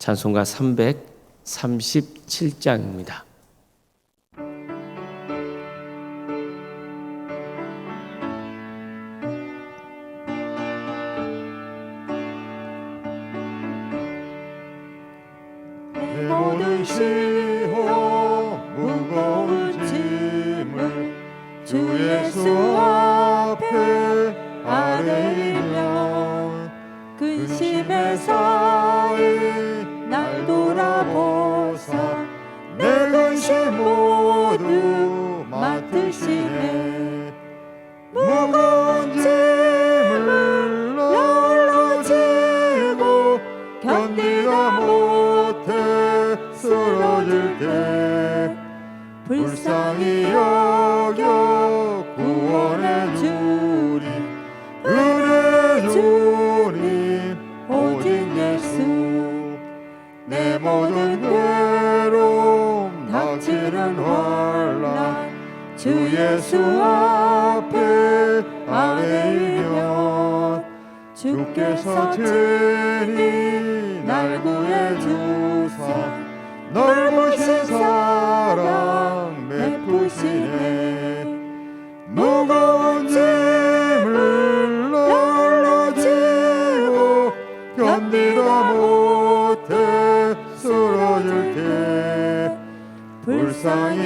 찬송가 337장입니다.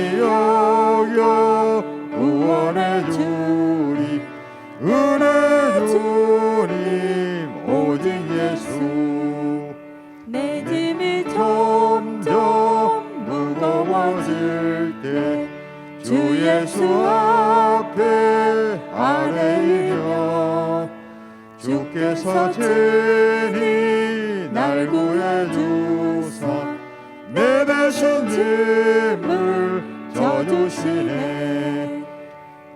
불쌍히 여겨 구원해 주리 은혜 주님 오직 예수. 내 짐이 점점 무거워질 때 주 예수 앞에 아뢰면 주께서 친히 날 구해주사 내 대신 짐을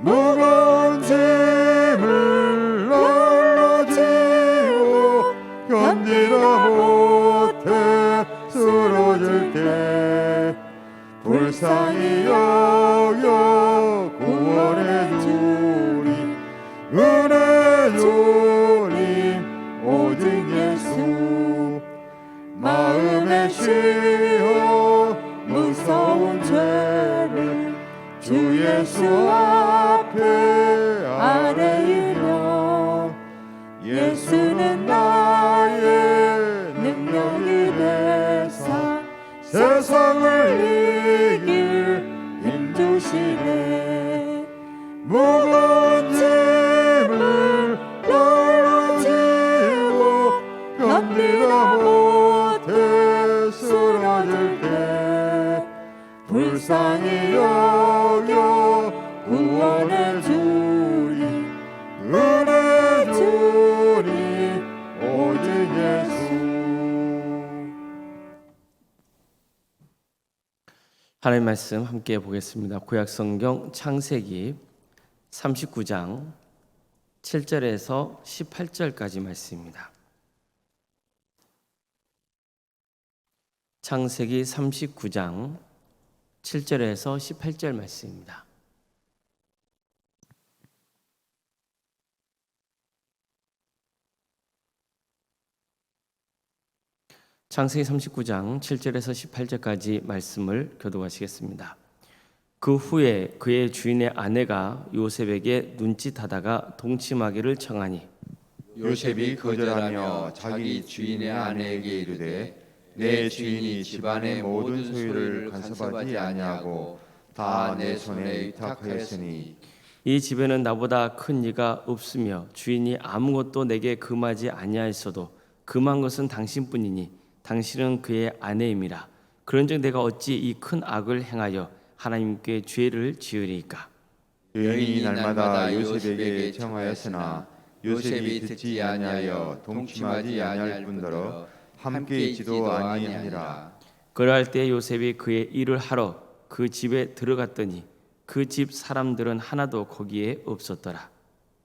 무거운 짐을 널로 지고 견디다 못해 쓰러질 때 불쌍히 여겨 구원해 주리 은혜 주님 오직 예수. 마음에 쉬 주 하나님 말씀 함께 보겠습니다. 구약 성경 창세기 39장 7절에서 18절까지 말씀입니다. 창세기 39장 7절에서 18절 말씀입니다. 창세기 39장 7절에서 18절까지 말씀을 교도하시겠습니다. 그 후에 그의 주인의 아내가 요셉에게 눈짓하다가 동침하기를 청하니 요셉이 거절하며 자기 주인의 아내에게 이르되 내 주인이 집안의 모든 소유를 간섭하지 아니하고 다 내 손에 위탁하였으니 이 집에는 나보다 큰 이가 없으며 주인이 아무것도 내게 금하지 아니하였어도 금한 것은 당신뿐이니 당신은 그의 아내임이라. 그런즉 내가 어찌 이 큰 악을 행하여 하나님께 죄를 지으리이까? 여인이 날마다 요셉에게 청하였으나 요셉이 듣지 아니하여 동침하지 아니할 뿐더러 함께 있지도 아니하니라. 그러할 때 요셉이 그의 일을 하러 그 집에 들어갔더니 그 집 사람들은 하나도 거기에 없었더라.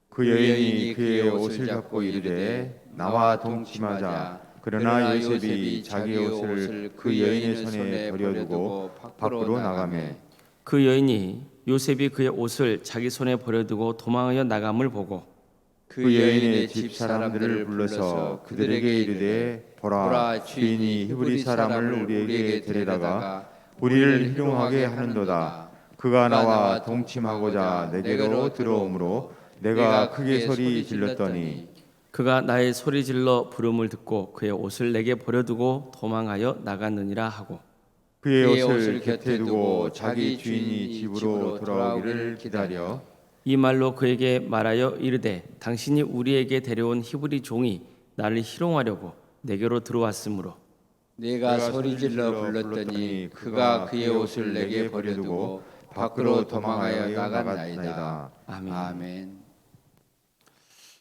그 여인이 그의 옷을 잡고 이르되 나와 동침하자 그러나 요셉이 자기 옷을 그 여인의 손에 버려두고 밖으로 나가매. 그 여인이 요셉이 그의 옷을 자기 손에 버려두고 도망하여 나감을 보고 그 여인의 집 사람들을 불러서 그들에게 이르되 보라 주인이 히브리 사람을 우리에게 데려다가 우리를 희롱하게 하는도다. 그가 나와 동침하고자 내게로 들어오므로 내가 크게 소리 질렀더니 그가 나의 소리 질러 부름을 듣고 그의 옷을 내게 버려두고 도망하여 나갔느니라 하고 그의 옷을 곁에 두고 자기 주인이 집으로 돌아오기를 기다려 이 말로 그에게 말하여 이르되 당신이 우리에게 데려온 히브리 종이 나를 희롱하려고 내게로 들어왔으므로 내가 소리 질러 불렀더니 그가 그의 옷을 내게 버려두고 밖으로 도망하여 나갔나이다. 아멘. 아멘.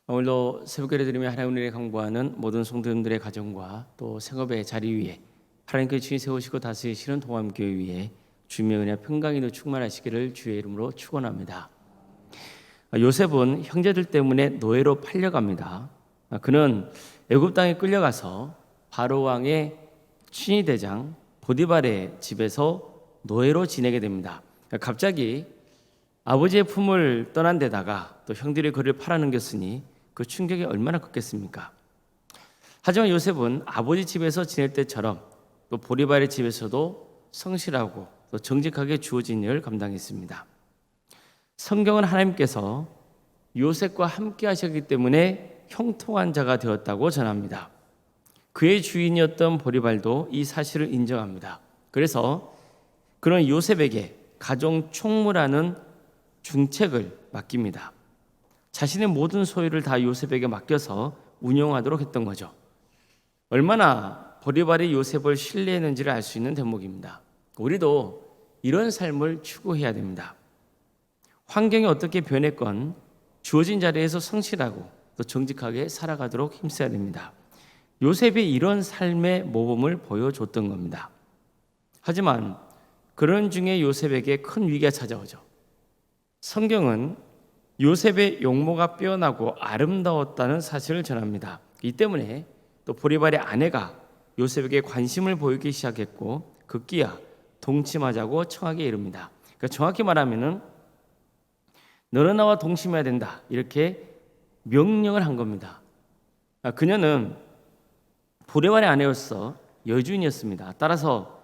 오늘도 새벽 예를 드리며 하나님 은혜를 강구하는 모든 성도님들의 가정과 또 생업의 자리 위에 하나님께 주인 세우시고 다스리시는 동암교회 위에 주님의 은혜 평강이도 충만하시기를 주의 이름으로 축원합니다. 아, 요셉은 형제들 때문에 노예로 팔려갑니다. 아, 그는 애굽 땅에 끌려가서 바로 왕의 친위 대장 보디발의 집에서 노예로 지내게 됩니다. 갑자기 아버지의 품을 떠난 데다가 또 형들이 그를 팔아넘겼으니 그 충격이 얼마나 컸겠습니까? 하지만 요셉은 아버지 집에서 지낼 때처럼 또 보리발의 집에서도 성실하고 또 정직하게 주어진 일을 감당했습니다. 성경은 하나님께서 요셉과 함께 하셨기 때문에 형통한 자가 되었다고 전합니다. 그의 주인이었던 보리발도 이 사실을 인정합니다. 그래서 그런 요셉에게 가정 총무라는 중책을 맡깁니다. 자신의 모든 소유를 다 요셉에게 맡겨서 운영하도록 했던 거죠. 얼마나 보리발이 요셉을 신뢰했는지를 알 수 있는 대목입니다. 우리도 이런 삶을 추구해야 됩니다. 환경이 어떻게 변했건 주어진 자리에서 성실하고 또 정직하게 살아가도록 힘써야 됩니다. 요셉이 이런 삶의 모범을 보여줬던 겁니다. 하지만 그런 중에 요셉에게 큰 위기가 찾아오죠. 성경은 요셉의 용모가 빼어나고 아름다웠다는 사실을 전합니다. 이 때문에 또 보리발의 아내가 요셉에게 관심을 보이기 시작했고 급기야 동침하자고 청하게 이릅니다. 그러니까 정확히 말하면은 너는 나와 동침해야 된다 이렇게 명령을 한 겁니다. 아, 그녀는 보리발의 아내로서 여주인이었습니다. 따라서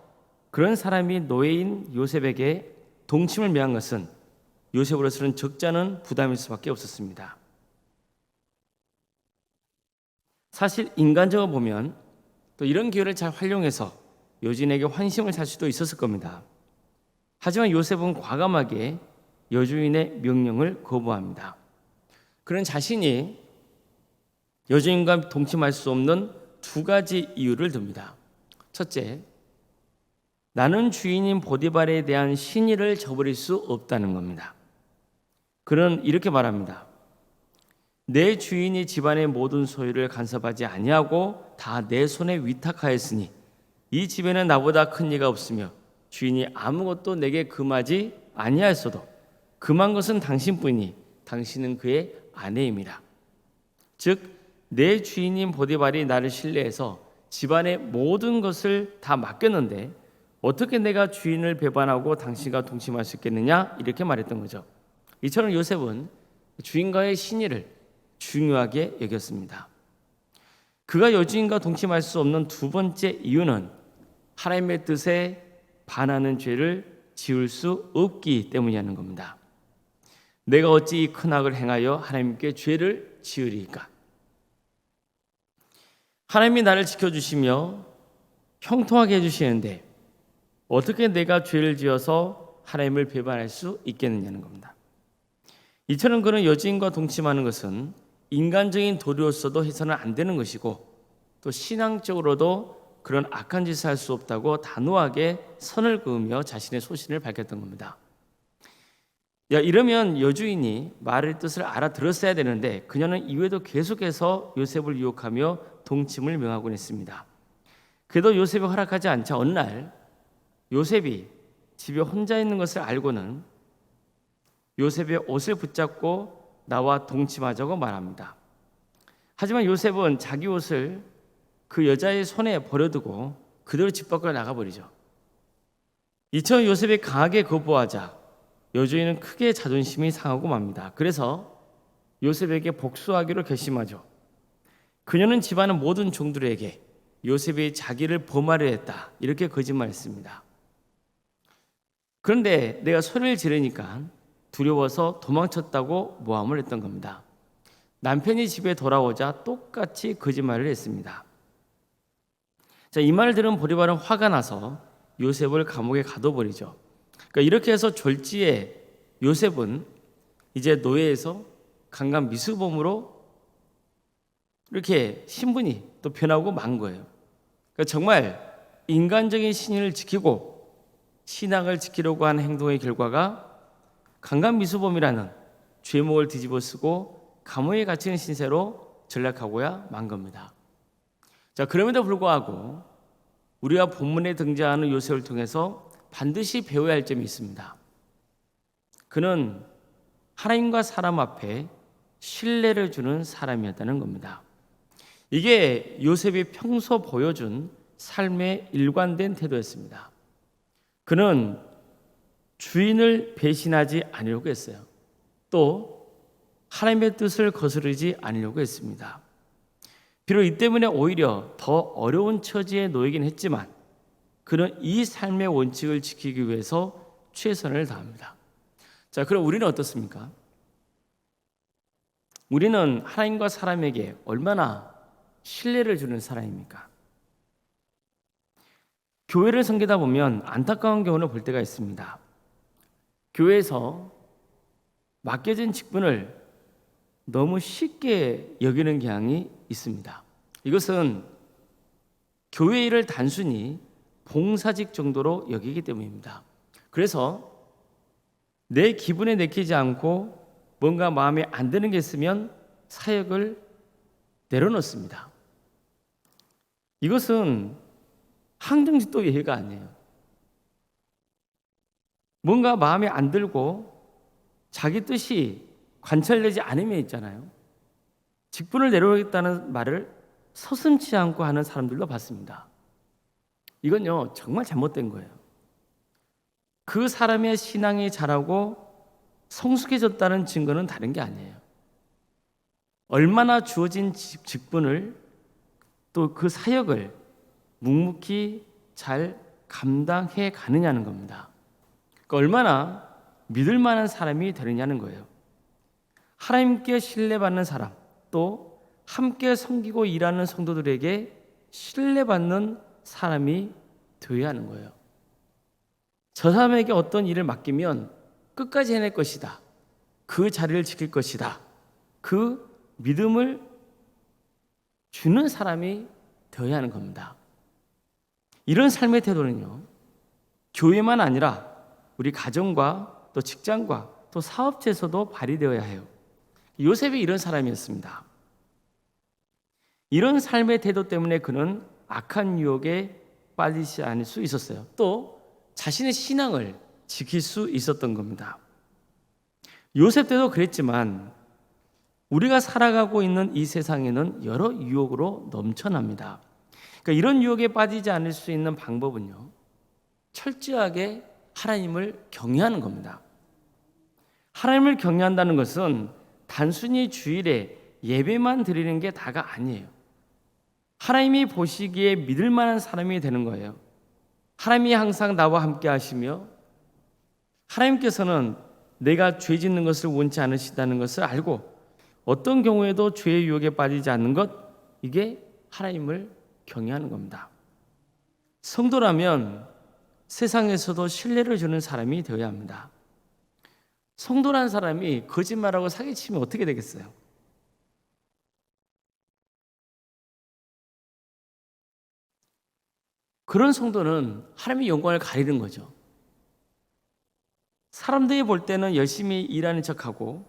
그런 사람이 노예인 요셉에게 동침을 명한 것은 요셉으로서는 적잖은 부담일 수밖에 없었습니다. 사실 인간적으로 보면 또 이런 기회를 잘 활용해서 여주인에게 환심을 살 수도 있었을 겁니다. 하지만 요셉은 과감하게 여주인의 명령을 거부합니다. 그는 자신이 여주인과 동침할 수 없는 두 가지 이유를 듭니다. 첫째, 나는 주인인 보디발에 대한 신의를 저버릴 수 없다는 겁니다. 그는 이렇게 말합니다. 내 주인이 집안의 모든 소유를 간섭하지 아니하고 다 내 손에 위탁하였으니 이 집에는 나보다 큰 이가 없으며 주인이 아무것도 내게 금하지 아니하였어도 금한 것은 당신뿐이니 당신은 그의 아내임이라. 즉내 주인인 보디발이 나를 신뢰해서 집안의 모든 것을 다 맡겼는데 어떻게 내가 주인을 배반하고 당신과 동침할 수 있겠느냐 이렇게 말했던 거죠. 이처럼 요셉은 주인과의 신의를 중요하게 여겼습니다. 그가 여주인과 동침할 수 없는 두 번째 이유는 하나님의 뜻에 반하는 죄를 지을 수 없기 때문이라는 겁니다. 내가 어찌 이 큰 악을 행하여 하나님께 죄를 지으리까? 하나님이 나를 지켜주시며 형통하게 해주시는데 어떻게 내가 죄를 지어서 하나님을 배반할 수 있겠느냐는 겁니다. 이처럼 그런 여주인과 동침하는 것은 인간적인 도리로서도 해서는 안 되는 것이고 또 신앙적으로도 그런 악한 짓을 할 수 없다고 단호하게 선을 그으며 자신의 소신을 밝혔던 겁니다. 야 이러면 여주인이 말의 뜻을 알아들었어야 되는데 그녀는 이외에도 계속해서 요셉을 유혹하며 동침을 명하곤 했습니다. 그래도 요셉이 허락하지 않자 어느 날 요셉이 집에 혼자 있는 것을 알고는 요셉의 옷을 붙잡고 나와 동침하자고 말합니다. 하지만 요셉은 자기 옷을 그 여자의 손에 버려두고 그대로 집 밖으로 나가버리죠. 이처럼 요셉이 강하게 거부하자 여주인은 크게 자존심이 상하고 맙니다. 그래서 요셉에게 복수하기로 결심하죠. 그녀는 집안의 모든 종들에게 요셉이 자기를 범하려 했다. 이렇게 거짓말했습니다. 그런데 내가 소리를 지르니까 두려워서 도망쳤다고 모함을 했던 겁니다. 남편이 집에 돌아오자 똑같이 거짓말을 했습니다. 자, 이 말을 들은 보리발은 화가 나서 요셉을 감옥에 가둬버리죠. 그러니까 이렇게 해서 졸지에 요셉은 이제 노예에서 강간 미수범으로 이렇게 신분이 또 변하고 만 거예요. 그러니까 정말 인간적인 신인을 지키고 신앙을 지키려고 하는 행동의 결과가 강간 미수범이라는 죄목을 뒤집어 쓰고 감옥에 갇히는 신세로 전락하고야 만 겁니다. 자, 그럼에도 불구하고 우리가 본문에 등장하는 요셉을 통해서 반드시 배워야 할 점이 있습니다. 그는 하나님과 사람 앞에 신뢰를 주는 사람이었다는 겁니다. 이게 요셉이 평소 보여준 삶의 일관된 태도였습니다. 그는 주인을 배신하지 않으려고 했어요. 또 하나님의 뜻을 거스르지 않으려고 했습니다. 비록 이 때문에 오히려 더 어려운 처지에 놓이긴 했지만 그는 이 삶의 원칙을 지키기 위해서 최선을 다합니다. 자, 그럼 우리는 어떻습니까? 우리는 하나님과 사람에게 얼마나 신뢰를 주는 사람입니까? 교회를 섬기다 보면 안타까운 경우를 볼 때가 있습니다. 교회에서 맡겨진 직분을 너무 쉽게 여기는 경향이 있습니다. 이것은 교회 일을 단순히 봉사직 정도로 여기기 때문입니다. 그래서 내 기분에 내키지 않고 뭔가 마음에 안 드는 게 있으면 사역을 내려놓습니다. 이것은 항정짓도 예의가 아니에요. 뭔가 마음에 안 들고 자기 뜻이 관철되지 않으면 있잖아요. 직분을 내려오겠다는 말을 서슴치 않고 하는 사람들도 봤습니다. 이건요, 정말 잘못된 거예요. 그 사람의 신앙이 자라고 성숙해졌다는 증거는 다른 게 아니에요. 얼마나 주어진 직- 직분을 또 그 사역을 묵묵히 잘 감당해 가느냐는 겁니다. 그러니까 얼마나 믿을 만한 사람이 되느냐는 거예요. 하나님께 신뢰받는 사람, 또 함께 섬기고 일하는 성도들에게 신뢰받는 사람이 되어야 하는 거예요. 저 사람에게 어떤 일을 맡기면 끝까지 해낼 것이다. 그 자리를 지킬 것이다. 그 믿음을 주는 사람이 되어야 하는 겁니다. 이런 삶의 태도는요, 교회만 아니라 우리 가정과 또 직장과 또 사업체에서도 발휘되어야 해요. 요셉이 이런 사람이었습니다. 이런 삶의 태도 때문에 그는 악한 유혹에 빠지지 않을 수 있었어요. 또 자신의 신앙을 지킬 수 있었던 겁니다. 요셉 때도 그랬지만 우리가 살아가고 있는 이 세상에는 여러 유혹으로 넘쳐납니다. 그러니까 이런 유혹에 빠지지 않을 수 있는 방법은요. 철저하게 하나님을 경외하는 겁니다. 하나님을 경외한다는 것은 단순히 주일에 예배만 드리는 게 다가 아니에요. 하나님이 보시기에 믿을 만한 사람이 되는 거예요. 하나님이 항상 나와 함께 하시며 하나님께서는 내가 죄 짓는 것을 원치 않으시다는 것을 알고 어떤 경우에도 죄의 유혹에 빠지지 않는 것 이게 하나님을 경외하는 겁니다. 성도라면 세상에서도 신뢰를 주는 사람이 되어야 합니다. 성도란 사람이 거짓말하고 사기치면 어떻게 되겠어요? 그런 성도는 하나님의 영광을 가리는 거죠. 사람들이 볼 때는 열심히 일하는 척하고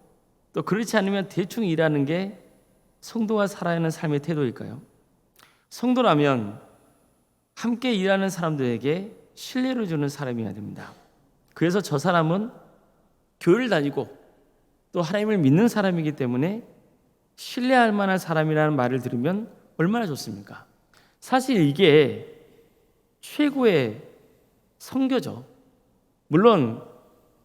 또 그렇지 않으면 대충 일하는 게 성도가 살아야 하는 삶의 태도일까요? 성도라면 함께 일하는 사람들에게 신뢰를 주는 사람이어야 됩니다. 그래서 저 사람은 교회를 다니고 또 하나님을 믿는 사람이기 때문에 신뢰할 만한 사람이라는 말을 들으면 얼마나 좋습니까? 사실 이게 최고의 성교죠. 물론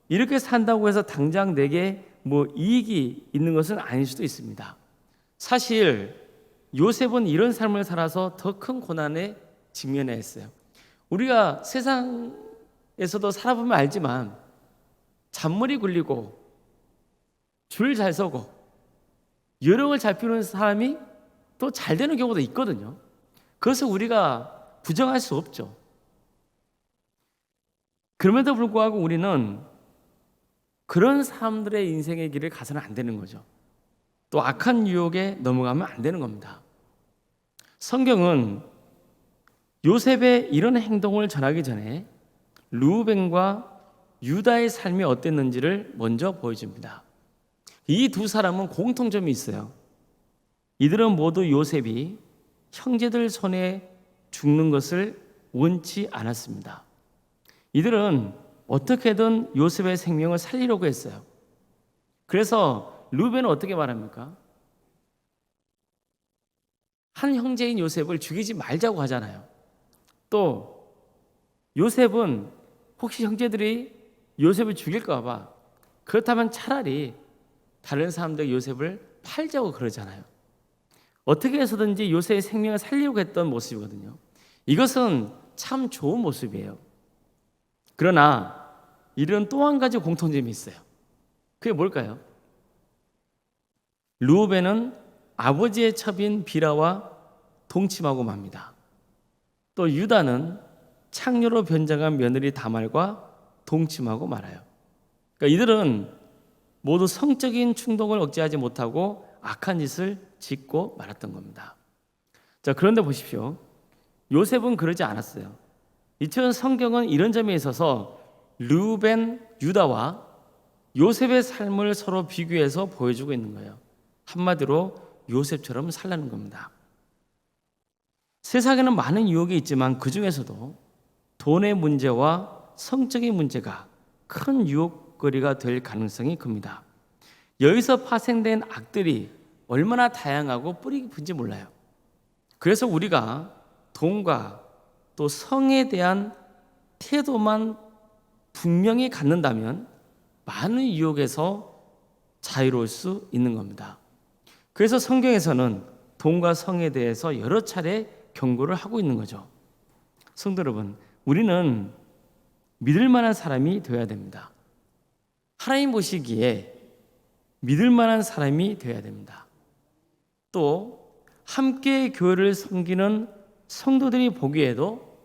이렇게 산다고 해서 당장 내게 뭐 이익이 있는 것은 아닐 수도 있습니다. 사실 요셉은 이런 삶을 살아서 더 큰 고난에 직면해야 했어요. 우리가 세상에서도 살아보면 알지만 잔머리 굴리고 줄 잘 서고 요령을 잘 피우는 사람이 또 잘 되는 경우도 있거든요. 그것을 우리가 부정할 수 없죠. 그럼에도 불구하고 우리는 그런 사람들의 인생의 길을 가서는 안 되는 거죠. 또 악한 유혹에 넘어가면 안 되는 겁니다. 성경은 요셉의 이런 행동을 전하기 전에 루벤과 유다의 삶이 어땠는지를 먼저 보여줍니다. 이 두 사람은 공통점이 있어요. 이들은 모두 요셉이 형제들 손에 죽는 것을 원치 않았습니다. 이들은 어떻게든 요셉의 생명을 살리려고 했어요. 그래서 루벤은 어떻게 말합니까? 한 형제인 요셉을 죽이지 말자고 하잖아요. 또 요셉은 혹시 형제들이 요셉을 죽일까 봐 그렇다면 차라리 다른 사람들 요셉을 팔자고 그러잖아요. 어떻게 해서든지 요셉의 생명을 살리려고 했던 모습이거든요. 이것은 참 좋은 모습이에요. 그러나 이런 또 한 가지 공통점이 있어요. 그게 뭘까요? 루벤은 아버지의 첩인 비라와 동침하고 맙니다. 또 유다는 창녀로 변장한 며느리 다말과 동침하고 말아요. 그러니까 이들은 모두 성적인 충동을 억제하지 못하고 악한 짓을 짓고 말았던 겁니다. 자, 그런데 보십시오. 요셉은 그러지 않았어요. 이처럼 성경은 이런 점에 있어서 루벤, 유다와 요셉의 삶을 서로 비교해서 보여주고 있는 거예요. 한마디로 요셉처럼 살라는 겁니다. 세상에는 많은 유혹이 있지만 그 중에서도 돈의 문제와 성적인 문제가 큰 유혹거리가 될 가능성이 큽니다. 여기서 파생된 악들이 얼마나 다양하고 뿌리 깊은지 몰라요. 그래서 우리가 돈과 또 성에 대한 태도만 분명히 갖는다면 많은 유혹에서 자유로울 수 있는 겁니다. 그래서 성경에서는 돈과 성에 대해서 여러 차례 경고를 하고 있는 거죠. 성도 여러분, 우리는 믿을 만한 사람이 되어야 됩니다. 하나님 보시기에 믿을 만한 사람이 되어야 됩니다. 또 함께 교회를 섬기는 성도들이 보기에도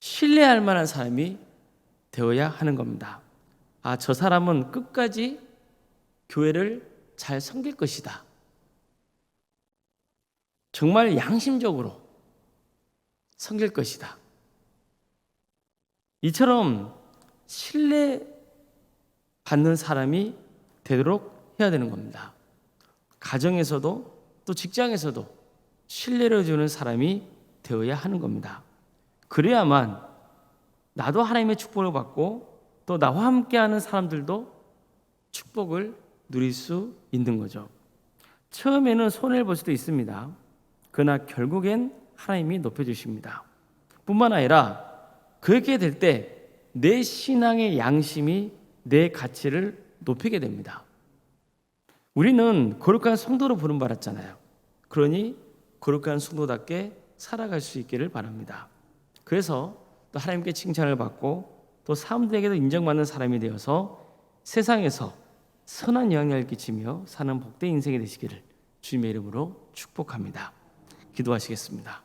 신뢰할 만한 사람이 되어야 하는 겁니다. 아, 저 사람은 끝까지 교회를 잘 섬길 것이다. 정말 양심적으로 섬길 것이다. 이처럼 신뢰 받는 사람이 되도록 해야 되는 겁니다. 가정에서도 또 직장에서도 신뢰를 주는 사람이 되어야 하는 겁니다. 그래야만 나도 하나님의 축복을 받고 또 나와 함께하는 사람들도 축복을 누릴 수 있는 거죠. 처음에는 손해를 볼 수도 있습니다. 그러나 결국엔 하나님이 높여주십니다. 뿐만 아니라 그렇게 될 때 내 신앙의 양심이 내 가치를 높이게 됩니다. 우리는 거룩한 성도로 부름받았잖아요. 그러니 거룩한 성도답게 살아갈 수 있기를 바랍니다. 그래서 또 하나님께 칭찬을 받고 또 사람들에게도 인정받는 사람이 되어서 세상에서 선한 영향을 끼치며 사는 복된 인생이 되시기를 주님의 이름으로 축복합니다. 기도하시겠습니다.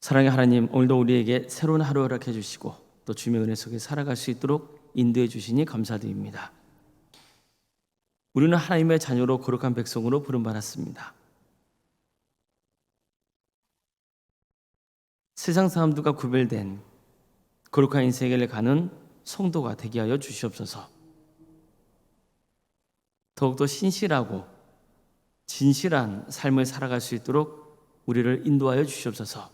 사랑의 하나님, 오늘도 우리에게 새로운 하루 허락해 주시고 또 주님의 은혜 속에 살아갈 수 있도록 인도해 주시니 감사드립니다. 우리는 하나님의 자녀로 거룩한 백성으로 부름 받았습니다. 세상 사람들과 구별된 거룩한 인생을 가는 성도가 되게 하여 주시옵소서. 더욱더 신실하고 진실한 삶을 살아갈 수 있도록 우리를 인도하여 주시옵소서.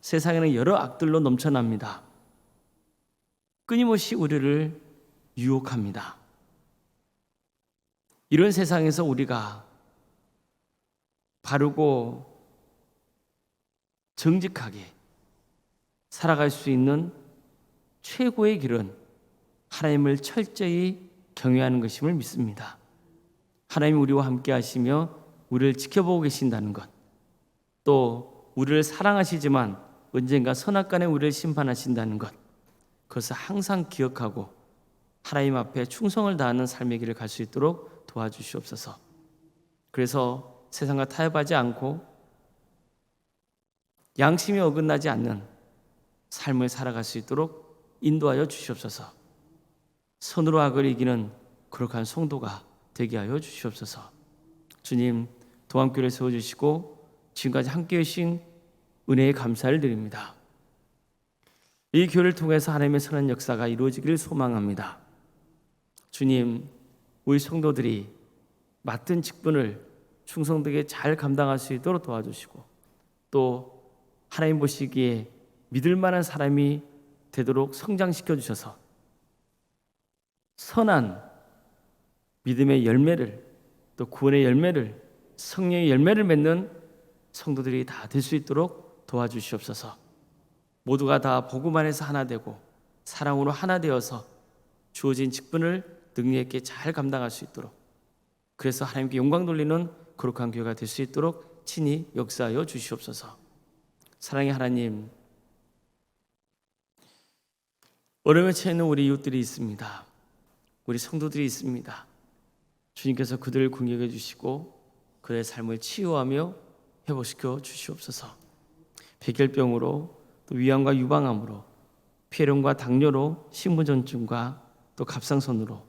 세상에는 여러 악들로 넘쳐납니다. 끊임없이 우리를 유혹합니다. 이런 세상에서 우리가 바르고 정직하게 살아갈 수 있는 최고의 길은 하나님을 철저히 경외하는 것임을 믿습니다. 하나님 우리와 함께 하시며 우리를 지켜보고 계신다는 것. 또 우리를 사랑하시지만 언젠가 선악간에 우리를 심판하신다는 것. 그것을 항상 기억하고 하나님 앞에 충성을 다하는 삶의 길을 갈 수 있도록 도와주시옵소서. 그래서 세상과 타협하지 않고 양심이 어긋나지 않는 삶을 살아갈 수 있도록 인도하여 주시옵소서. 선으로 악을 이기는 거룩한 성도가 되게 하여 주시옵소서. 주님, 도함교를 세워 주시고 지금까지 함께 하신 은혜에 감사를 드립니다. 이 교회를 통해서 하나님의 선한 역사가 이루어지기를 소망합니다. 주님, 우리 성도들이 맡은 직분을 충성되게 잘 감당할 수 있도록 도와주시고 또 하나님 보시기에 믿을 만한 사람이 되도록 성장시켜 주셔서 선한 믿음의 열매를 또 구원의 열매를 성령의 열매를 맺는 성도들이 다 될 수 있도록 도와주시옵소서. 모두가 다 복음 안에서 하나 되고 사랑으로 하나 되어서 주어진 직분을 능력 있게 잘 감당할 수 있도록 그래서 하나님께 영광 돌리는 거룩한 교회가 될 수 있도록 친히 역사하여 주시옵소서. 사랑의 하나님, 어려움에 처해 있는 우리 이웃들이 있습니다. 우리 성도들이 있습니다. 주님께서 그들을 공격해 주시고 그의 삶을 치유하며 회복시켜 주시옵소서. 백혈병으로 또 위암과 유방암으로 폐렴과 당뇨로 신부전증과 또 갑상선으로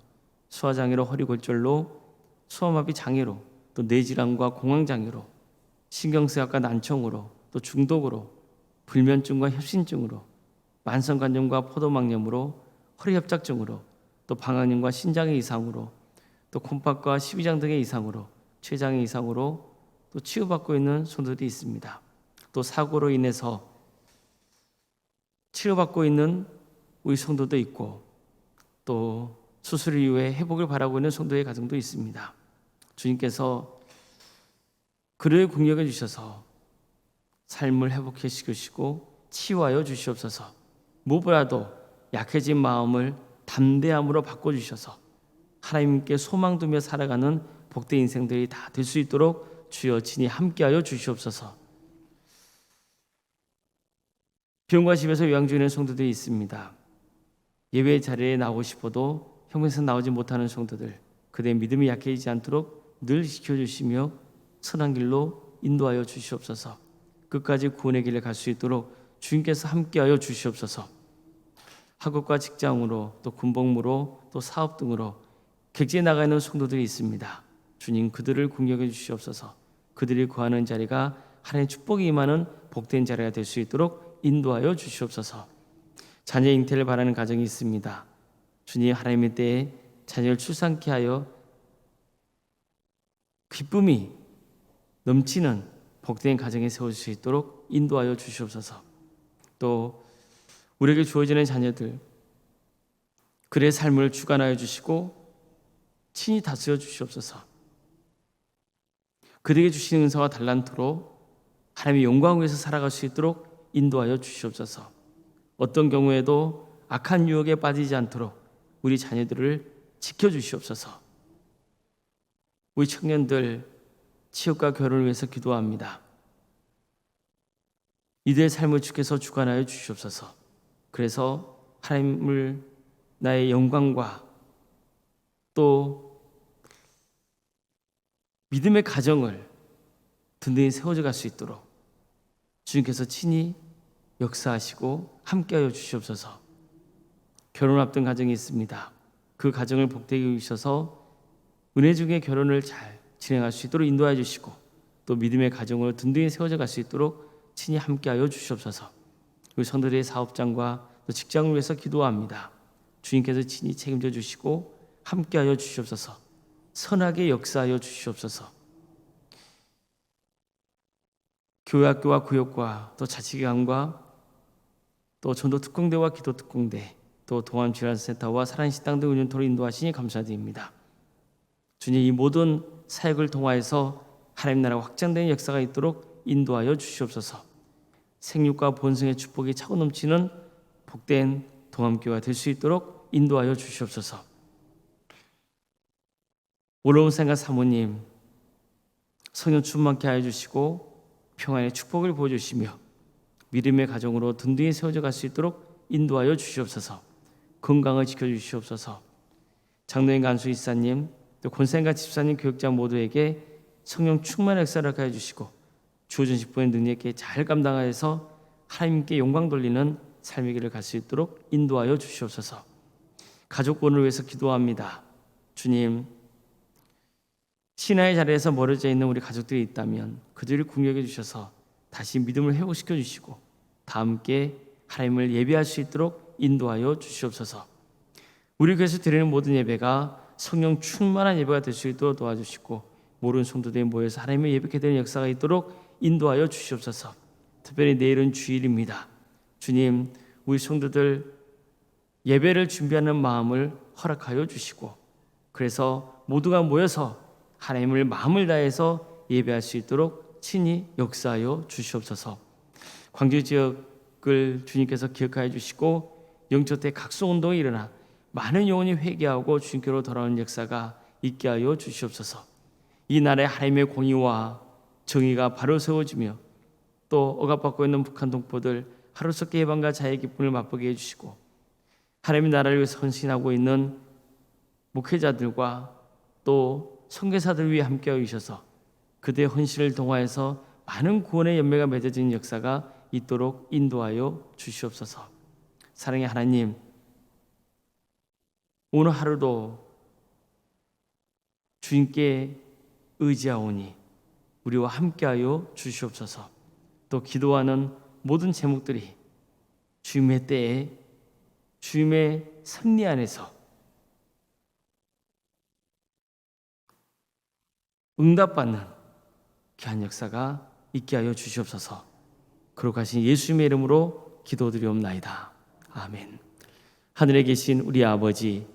소화장애로 허리골절로 소아마비 장애로 또 뇌질환과 공황장애로 신경쇠약과 난청으로 또 중독으로 불면증과 협신증으로 만성관염과 포도막염으로 허리협착증으로 또 방광염과 신장의 이상으로 또 콩팥과 십이장 등의 이상으로 췌장의 이상으로 또 치유받고 있는 손들이 있습니다. 또 사고로 인해서 치료받고 있는 우리 성도도 있고 또 수술 이후에 회복을 바라고 있는 성도의 가정도 있습니다. 주님께서 그를 공격해 주셔서 삶을 회복해 주시고 치유하여 주시옵소서. 무엇보다도 약해진 마음을 담대함으로 바꿔 주셔서 하나님께 소망 두며 살아가는 복된 인생들이 다 될 수 있도록 주여 친히 함께하여 주시옵소서. 병과 집에서 요양 중인 성도들이 있습니다. 예배 자리에 나오고 싶어도 형평성 나오지 못하는 성도들 그들의 믿음이 약해지지 않도록 늘 지켜주시며 선한 길로 인도하여 주시옵소서. 끝까지 구원의 길을 갈 수 있도록 주님께서 함께하여 주시옵소서. 학업과 직장으로 또 군복무로 또 사업 등으로 객지에 나가 있는 성도들이 있습니다. 주님 그들을 공격해 주시옵소서. 그들이 구하는 자리가 하나님의 축복이 임하는 복된 자리가 될 수 있도록 인도하여 주시옵소서. 자녀 잉태를 바라는 가정이 있습니다. 주님 하나님의 때에 자녀를 출산케 하여 기쁨이 넘치는 복된 가정에 세울 수 있도록 인도하여 주시옵소서. 또 우리에게 주어지는 자녀들 그의 삶을 주관하여 주시고 친히 다스려 주시옵소서. 그들에게 주신 은사와 달란트로 하나님의 영광 위에서 살아갈 수 있도록 인도하여 주시옵소서. 어떤 경우에도 악한 유혹에 빠지지 않도록 우리 자녀들을 지켜 주시옵소서. 우리 청년들 취업과 결혼을 위해서 기도합니다. 이들의 삶을 주께서 주관하여 주시옵소서. 그래서 하나님을 나의 영광과 또 믿음의 가정을 든든히 세워져 갈 수 있도록 주님께서 친히 역사하시고 함께하여 주시옵소서. 결혼 앞둔 가정이 있습니다. 그 가정을 복되게 여기셔서 은혜 중에 결혼을 잘 진행할 수 있도록 인도해 주시고 또 믿음의 가정으로 든든히 세워져 갈 수 있도록 친히 함께하여 주시옵소서. 우리 성도들의 사업장과 또 직장을 위해서 기도합니다. 주님께서 친히 책임져 주시고 함께하여 주시옵소서. 선하게 역사하여 주시옵소서. 교회 학교와 구역과 또 자치기관과 또 전도 특공대와 기도 특공대 또 동안 질환센터와 사랑의 식당 등 운영토로 인도하시니 감사드립니다. 주님 이 모든 사역을 통하여서 하나님 나라가 확장되는 역사가 있도록 인도하여 주시옵소서. 생육과 본성의 축복이 차고 넘치는 복된 동암교가 될 수 있도록 인도하여 주시옵소서. 오로운 생각 사모님 성령 충만케 하여 주시고 평안의 축복을 보여 주시며 믿음의 가정으로 든든히 세워져 갈 수 있도록 인도하여 주시옵소서. 건강을 지켜 주시옵소서. 장로인 간수 이사님 또 권생가 집사님 교육자 모두에게 성령 충만의 역사를 하여 주시고 주어진 직분의 능력에 잘 감당하여서 하나님께 영광 돌리는 삶의 길을 갈 수 있도록 인도하여 주시옵소서. 가족권을 위해서 기도합니다. 주님, 신하의 자리에서 멀어져 있는 우리 가족들이 있다면 그들을 궁격해 주셔서 다시 믿음을 회복시켜 주시고 다 함께 하나님을 예배할 수 있도록 인도하여 주시옵소서. 우리 교회에서 드리는 모든 예배가 성령 충만한 예배가 될 수 있도록 도와주시고 모르는 성도들이 모여서 하나님의 예배게 되는 역사가 있도록 인도하여 주시옵소서. 특별히 내일은 주일입니다. 주님, 우리 성도들 예배를 준비하는 마음을 허락하여 주시고 그래서 모두가 모여서 하나님을 마음을 다해서 예배할 수 있도록 친히 역사하여 주시옵소서. 광주 지역을 주님께서 기억하여 주시고 영적 때 각성 운동이 일어나 많은 영혼이 회개하고 주님께로 돌아오는 역사가 있게 하여 주시옵소서. 이 나라의 하나님의 공의와 정의가 바로 세워지며 또 억압받고 있는 북한 동포들 하루속히 해방과 자유의 기쁨을 맛보게 해주시고 하나님의 나라를 위해서 헌신하고 있는 목회자들과 또 선교사들 위해 함께하여 주셔서 그들의 헌신을 동하여서 많은 구원의 연매가 맺어지는 역사가 있도록 인도하여 주시옵소서. 사랑의 하나님, 오늘 하루도 주님께 의지하오니 우리와 함께하여 주시옵소서. 또 기도하는 모든 제목들이 주님의 때에 주님의 섭리 안에서 응답받는 귀한 역사가 있게 하여 주시옵소서. 그러가신 예수님의 이름으로 기도드리옵나이다. 아멘. 하늘에 계신 우리 아버지,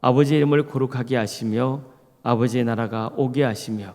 아버지의 이름을 거룩하게 하시며 아버지의 나라가 오게 하시며